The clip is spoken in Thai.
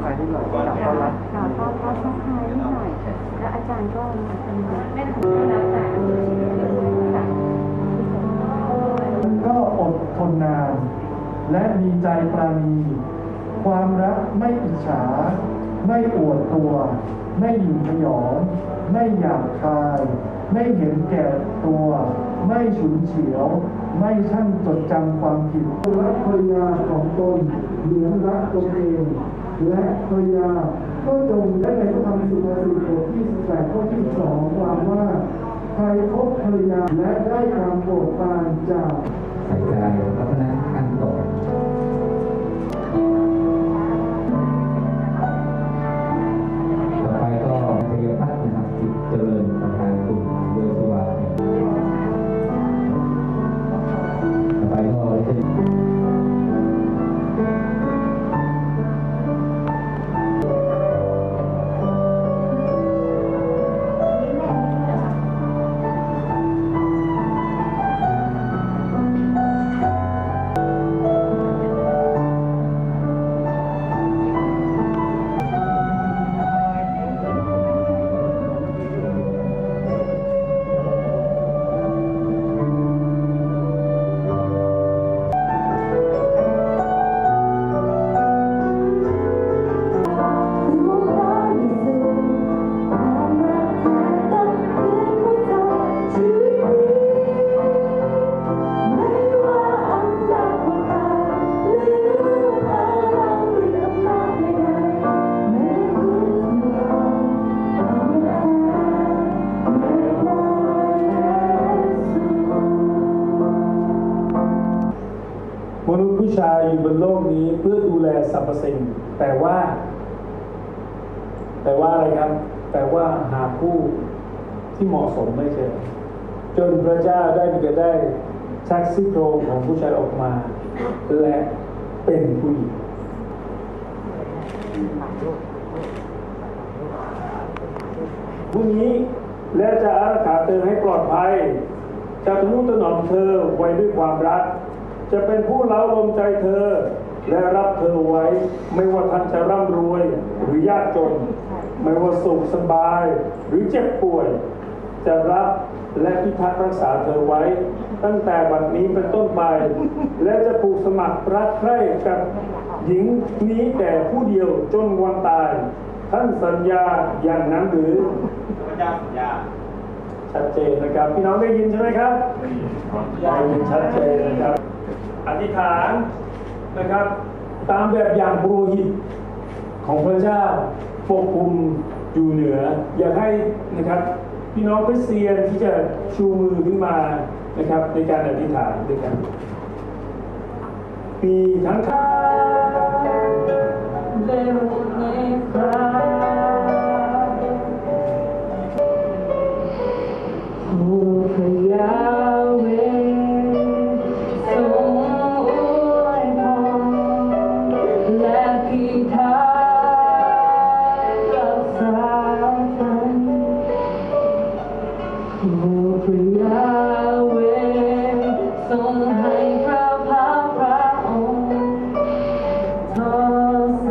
ไทยนิหน่อยก่อนแล้วก็ก็ทักทายหน่อยแล้วอาจารย์ก็มาเป็นไม่ดของเราแต่ก็อดทนนาน และมีใจปราณี ความรักไม่อิจฉา ไม่อวดตัว ไม่หยิ่งยอง ไม่อยาบคาย ไม่เห็นแก่ตัว ไม่ฉุนเฉียว ไม่ช่างจดจำความผิดรักภรรยาของตนเหมือนรักตนเอง และภรรยาก็จงได้ในพระธรรมสุภาษิตบทที่18ข้อที่2ความว่าใครพบภรรยาและได้ความโปรดปรานจาก ผู้ชายอยู่บนโลกนี้เพื่อดูแลสรรพสิ่ง แต่ว่า แต่ว่าอะไรครับ แต่ว่าหาผู้ที่เหมาะสมไม่เจอ จนพระเจ้าได้มีก็ได้ชักซี่โครงของผู้ชายออกมา และเป็นผู้หญิงผู้นี้และจะอารักขาเธอให้ปลอดภัยจะทนุถนอมเธอไว้ด้วยความรัก จะเป็นผู้เล้าลมใจเธอ และรับเธอไว้ ไม่ว่าท่านจะร่ำรวยหรือยากจน ไม่ว่าสุขสบายหรือเจ็บป่วย จะรับและพิทักษ์รักษาเธอไว้ ตั้งแต่บัดนี้เป็นต้นไป และจะผูกสมัครรักใคร่กับหญิงนี้แต่ผู้เดียวจนวันตาย ท่านสัญญาอย่างนั้นหรือพระเจ้าสัญญาชัดเจนนะครับ พี่น้องได้ยินใช่ไหมครับได้ยินชัดเจนนะครับ อธิษฐานนะครับ ตามแบบอย่างบุโรหิตของพระเจ้าปกคุมอยู่เหนือ อยากให้นะครับพี่น้องคริสเตียนที่จะชูมือขึ้นมานะครับในการอธิษฐานด้วยกันปีทั้งท่า พระยาเวทรงให้ข้าพระพระองค์ทอแส